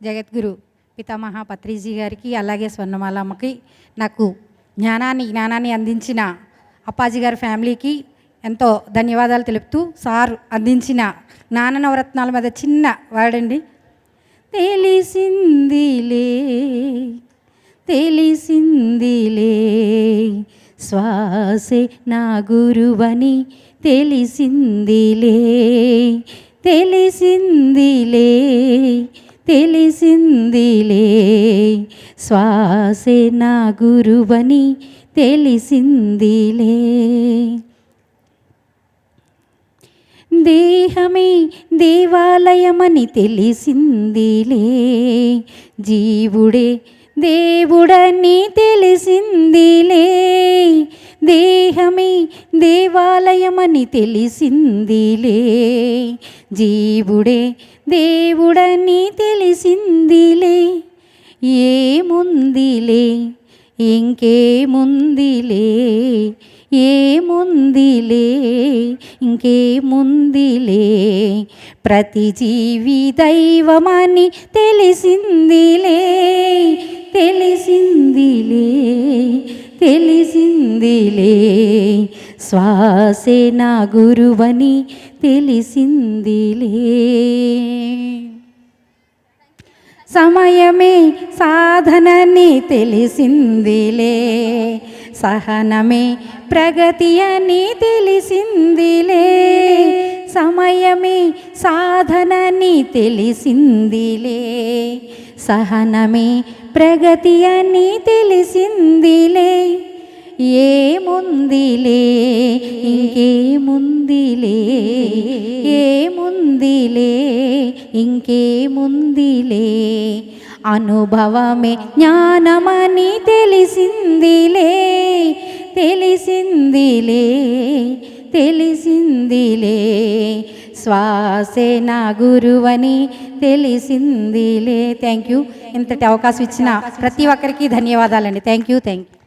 జగద్గురు పితామహ పత్రిజీ గారికి అలాగే స్వర్ణమాలమ్మకి నాకు జ్ఞానాన్ని జ్ఞానాన్ని అందించిన అప్పాజీ గారి ఫ్యామిలీకి ఎంతో ధన్యవాదాలు తెలుపుతూ సార్ అందించిన జ్ఞాన నవరత్నాల మీద చిన్న వాడండి. తెలిసిందిలే తెలిసిందిలే శ్వాసే నా గురువని తెలిసిందిలే తెలిసిందిలే తెలిసిందిలే. శ్వాసే నా గురువని తెలిసిందిలే. దేహమే దేవాలయమని తెలిసిందిలే. జీవుడే దేవుడని తెలిసిందిలే. దేహమే దేవాలయమని తెలిసిందిలే. జీవుడే దేవుడని తెలిసిందిలే. ఏముందిలే? ఇంకేముందిలే? ఏముందిలే? ఇంకేముందిలే? ప్రతి జీవి దైవమని తెలిసిందిలే. తెలిసిందిలే. తెలి శ్వాసే నా గురువని తెలిసిందిలే సమయమే సాధనని తెలిసిందిలే సహనమే ప్రగతి అని తెలిసిందిలే సమయమే సాధనని తెలిసిందిలే సహనమే ప్రగతి అని తెలిసిందిలే ఏముందిలే ఇంకేముందిలే? ఏముందిలే ఇంకేముందిలే? అనుభవమే జ్ఞానమని తెలిసిందిలే తెలిసిందిలే తెలిసిందిలే. శ్వాసే నా గురువని తెలిసిందిలే. థ్యాంక్ యూ ఇంతటి అవకాశం ఇచ్చిన ప్రతి ఒక్కరికి ధన్యవాదాలండి. Thank you thank you